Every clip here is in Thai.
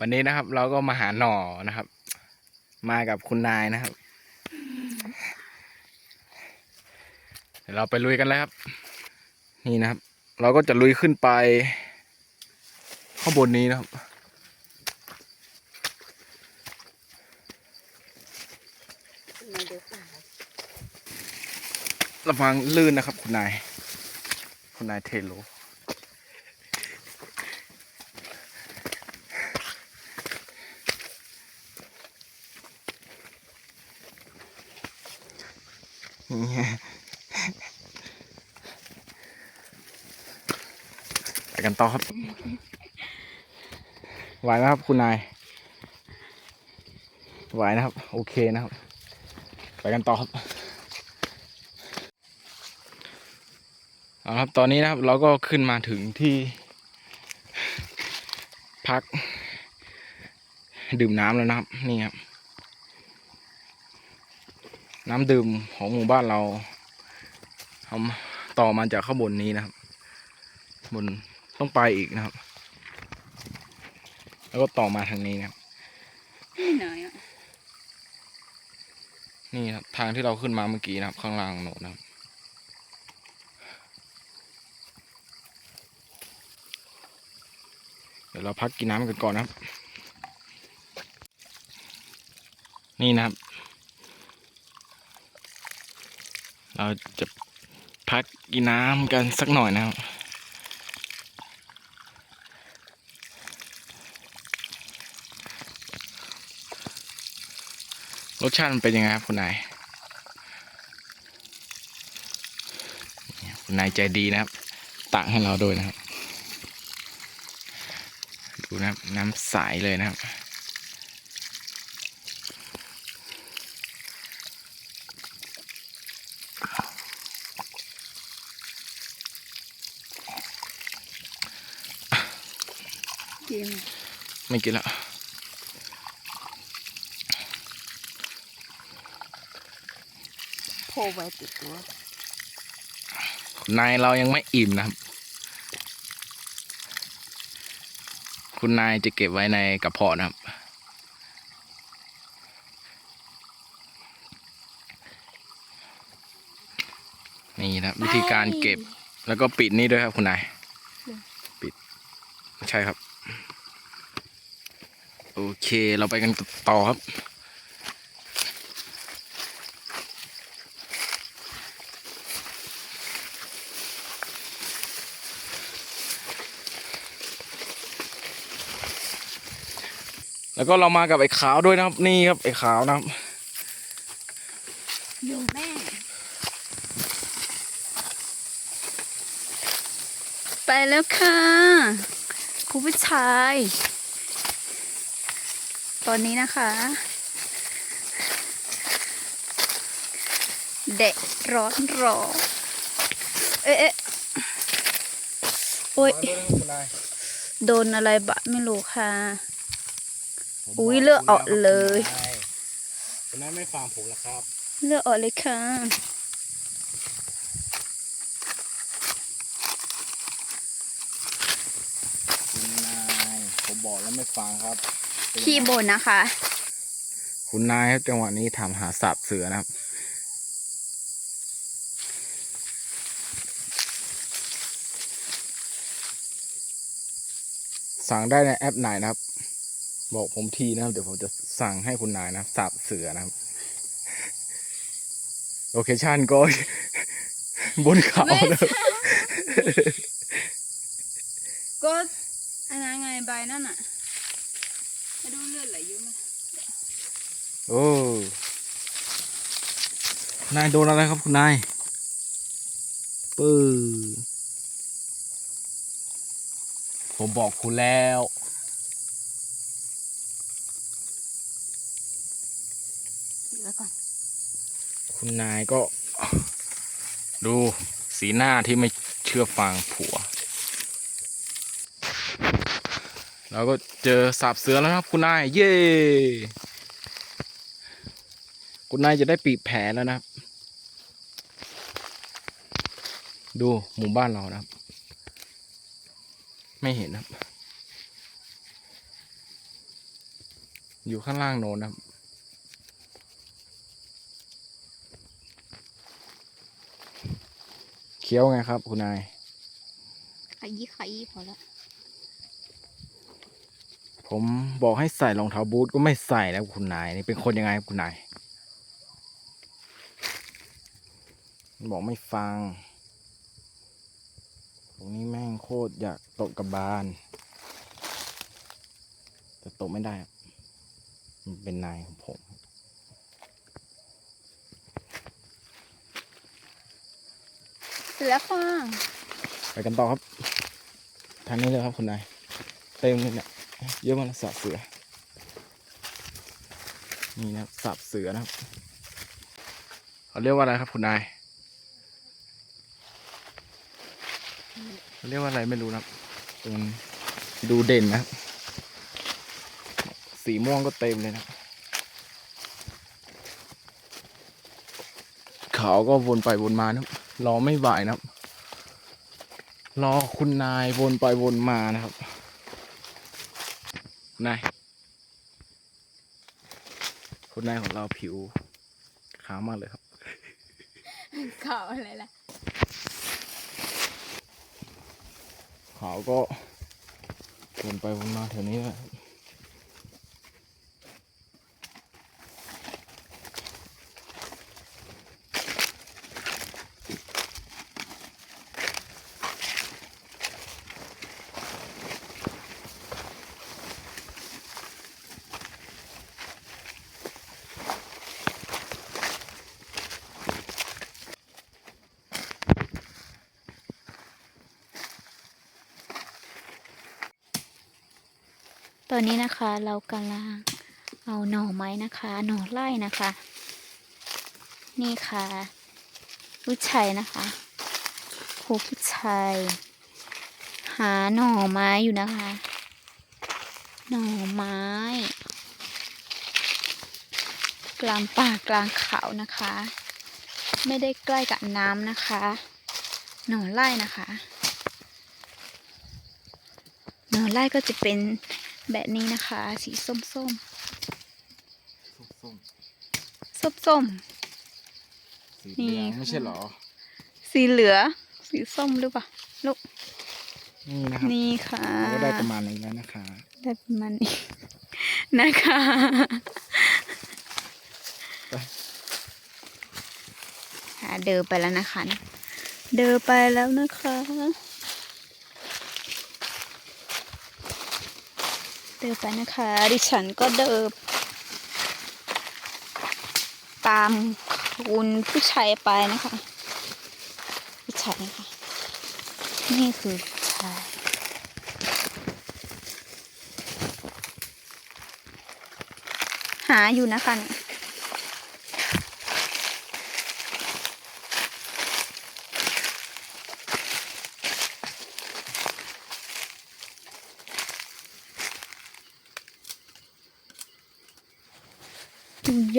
วันนี้นะครับ เราก็มาหาหน่อนะครับ มากับคุณนายนะครับเดี๋ยวเราไปลุยกันเลยครับ นี่นะครับ เราก็จะลุยขึ้นไป ข้างบนนี้นะครับ ระวังลื่นนะครับ คุณนาย คุณนายเทโล ไปกันต่อครับ ไหวไหมครับคุณนาย ไหวนะครับ โอเคนะครับ ไปกันต่อครับเอาครับ ตอนนี้นะครับเราก็ขึ้นมาถึงที่ พัก ดื่มน้ำแล้วนะครับ นี่ครับ น้ำดื่มของหมู่บ้านเราทำต่อมาจากข้างบนนี้นะครับ บนต้องไปอีกนะครับ แล้วก็ต่อมาทางนี้นะครับนี่หน่อยอะนี่ครับทางที่เราขึ้นมาเมื่อกี้นะครับ ข้างล่างโน้นนะครับเดี๋ยวเราพักกินน้ำกันก่อนนะครับ นี่นะครับ เราจะพักกินน้ำกันสักหน่อยนะครับรสชาติมันเป็นยังไงครับคุณนายเนี่ยคุณนายใจดีนะครับ ตักให้เราด้วยนะครับ ดูนะครับ น้ำใสเลยนะครับ กิน ไม่กินแล้วโพไว้ติดตัวคุณนายเรายังไม่อิ่มนะครับ คุณนายจะเก็บไว้ในกระเพาะนะครับ นี่นะครับวิธีการเก็บแล้วก็ปิดนี่ด้วยครับคุณนาย ปิด ใช่ครับ โอเคเราไปกันต่อครับแล้วก็เรามากับไอ้ขาวด้วยนะครับ นี่ครับไอ้ขาวนะครับอยู่แม่ไปแล้วค่ะ คุณผู้ชาย ตอนนี้นะคะเด็กร้อนรอเอ๊ะเอ๊ะโอ้ยโดนอะไรบะไม่รู้ค่ะ อุ๊ยเลือดออกเลยคุณนายไม่ฟังผมหรอครับ เลือกออกเลยค่ะคุณนายผมบอกแล้วไม่ฟังครับ ขี้บนนะคะ คุณนายครับจังหวะนี้ถามหาสับเสือนะครับ สั่งได้ในแอปไหนนะครับ บอกผมทีนะครับ เดี๋ยวผมจะสั่งให้คุณนายนะสับเสือนะครับโลเคชั่นก็บนเขานะครับก็อันนั้นไงใบนั่นอะให้ดูเลือดไหลเยอะไหมโอ้นายโดนอะไรครับคุณนายปื้อผมบอกคุณแล้ว เดี๋ยวก่อนคุณนายก็ ดูสีหน้าที่ไม่เชื่อฟังผัว เราก็เจอสาบเสือแล้วครับ คุณนาย เย้คุณนายจะได้ปีกแผลแล้วนะครับ ดูหมู่บ้านเรานะครับ ไม่เห็นครับ อยู่ข้างล่างโน้นนะครับเคี้ยวไงครับ คุณนายขยี้ขยี้พอแล้ว ผมบอกให้ใส่รองเท้าบูทก็ไม่ใส่แล้วคุณนายนี่เป็นคนยังไงครับคุณนายบอกไม่ฟัง ตรงนี้แม่งโคตรอยากตกกับบาน แต่ตกไม่ได้ครับมันเป็นนายของผมเสร็จแล้วค่ะไปกันต่อครับ ทางนี้เลยครับคุณนาย เต็มเลยเนี่ย เยอะมากเลยสับเสือ นี่นะสับเสือนะครับเขาเรียกว่าอะไรครับคุณนายเขาเรียกว่าอะไรไม่รู้นะครับมันดูเด่นนะสีม่วงก็เต็มเลยนะเขาก็วนไปวนมานะครับรอไม่ไหวนะครับ รอคุณนายวนไปวนมานะครับ นายคุณนายของเราผิวขาวมากเลยครับข่าวอะไรล่ะ ขาวก็วนไปวนมาแถวนี้แหละ อนนี้นะคะเรากำลังเอาหน่อไม้นะคะ หน่อไร่นะคะ นี่ค่ะผู้ชายนะคะครูผู้ชายหาหน่อไม้อยู่นะคะ หน่อไม้ กลางป่ากลางเขานะคะ ไม่ได้ใกล้กับน้ำนะคะ หน่อไร่นะคะ หน่อไร่ก็จะเป็น แบบนี้นะคะ สีส้มส้มส้มส้มส้มๆสีเหลืองนี่ค่ะไม่ใช่เหรอๆสีเหลืองสีส้มหรือเปล่าลูกนี่นะครับนี่ค่ะเราก็ได้ประมาณนี้แล้วนะคะ ได้ประมาณนี้นะคะไปค่ะเดินไปแล้วนะคะ เดินไปแล้วนะคะ เดินไปนะคะ ดิฉันก็เดินตามคุณผู้ชายไปนะคะผู้ชายนะคะนี่คือชายหาอยู่นะคะเนี่ย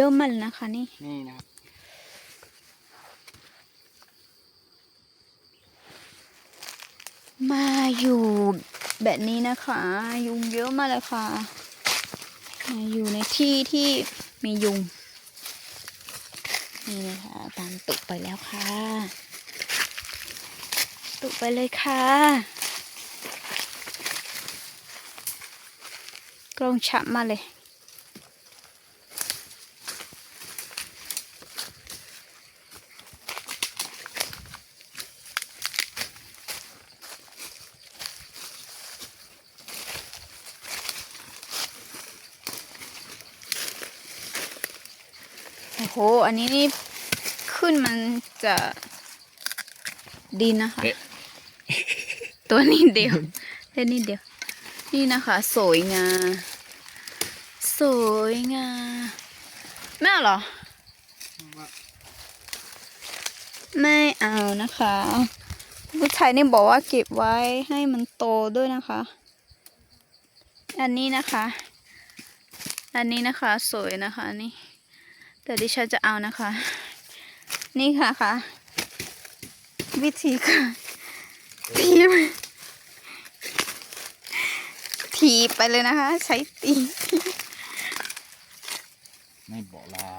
เยอะมากเลยนะคะนี่ นี่นะครับ มาอยู่แบบนี้นะคะ ยุงเยอะมากเลยค่ะ มาอยู่ในที่ที่มียุง นี่นะคะตามตุกไปแล้วค่ะ ตุกไปเลยค่ะกล้องชับมาเลย โอ้โห อันนี้นี่ขึ้นมันจะดีนะคะเอ๊ะตัวนี้เดียวแค่นี้เดียว นี่นะคะ สวยงามสวยงามไม่เอาเหรอ ไม่เอานะคะผู้ชายนี่บอกว่าเก็บไว้ให้มันโตด้วยนะคะ อันนี้นะคะ อันนี้นะคะ สวยนะคะนี่ แต่ดิฉันจะเอานะคะ นี่ค่ะค่ะ วิธีการทีบทีบไปเลยนะคะ ใช้ตีไม่บอกลา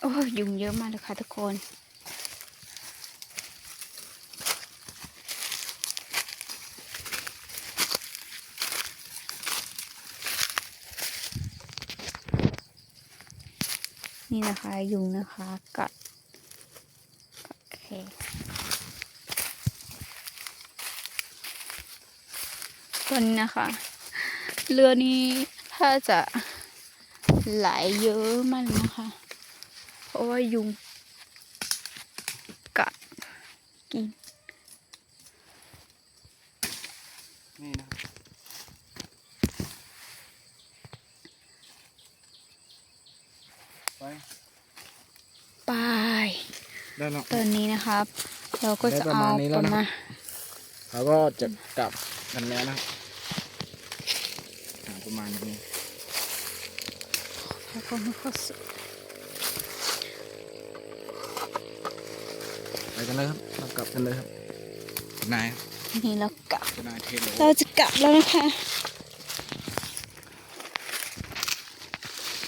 โอ้ยยุงเยอะมากเลยค่ะทุกคน นี่นะคะยุงนะคะกัดกัดแขกตอนนี้นะคะ เรือนี้ถ้าจะไหลเยอะมากเลยนะคะ เพราะว่ายุงกัดกินนะไป ไป ได้แล้ว ตอนนี้นะครับ เราก็จะได้ประเอามาณนี้แล้ปวระนะ มาณแล้วก็จะกลับกันแล้วนะครับอ่าประมาณนี้แล้วก็ไม่ค่อยสุดไปกันเลยครับเรากลับกันเลยครับนายนี่เรากลับนายเทโลเราจะกลับแล้วนะคะ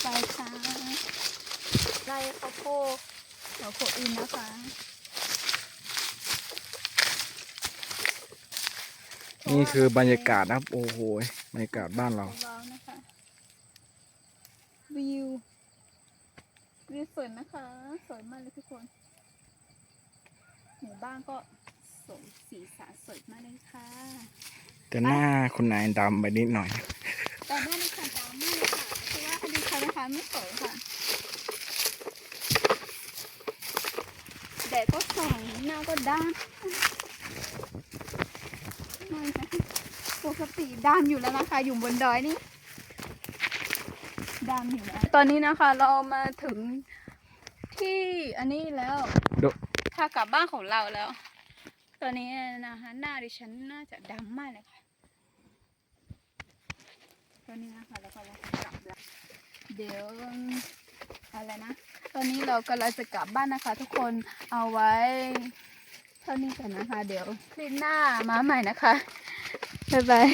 ไปค่ะไล่ข้าวโพด ข้าวโพดอินนะคะนี่คือบรรยากาศนะครับ โอ้โหบรรยากาศบ้านเราของเรานะคะวิววิวสวยนะคะ สวยมากเลยทุกคนหมู่บ้านก็สวยสีสันสวยมากเลยค่ะ แต่หน้าคุณนายดำไปนิดหน่อย แต่หน้าดิฉันดำมากเลยค่ะคือว่าอดีตนะคะไม่สวยค่ะ แดดก็ส่องหน้าก็ด้านไม่นะปกติด้านอยู่แล้วนะคะ อยู่บนดอยนี่ด้านอยู่แล้วตอนนี้นะคะเรามาถึงที่อันนี้แล้วดูถ้ากลับบ้านของเราแล้ว ตอนนี้นะคะหน้าดิฉันน่าจะดำมากเลยค่ะตอนนี้นะคะเรากำลังจะกลับแล้วเดี๋ยวอะไรนะ ตอนนี้เรากำลังจะกลับบ้านนะคะ ทุกคนเอาไว้ เท่านี้ก่อนนะคะ เดี๋ยวคลิปหน้ามาใหม่นะคะ บ๊ายบาย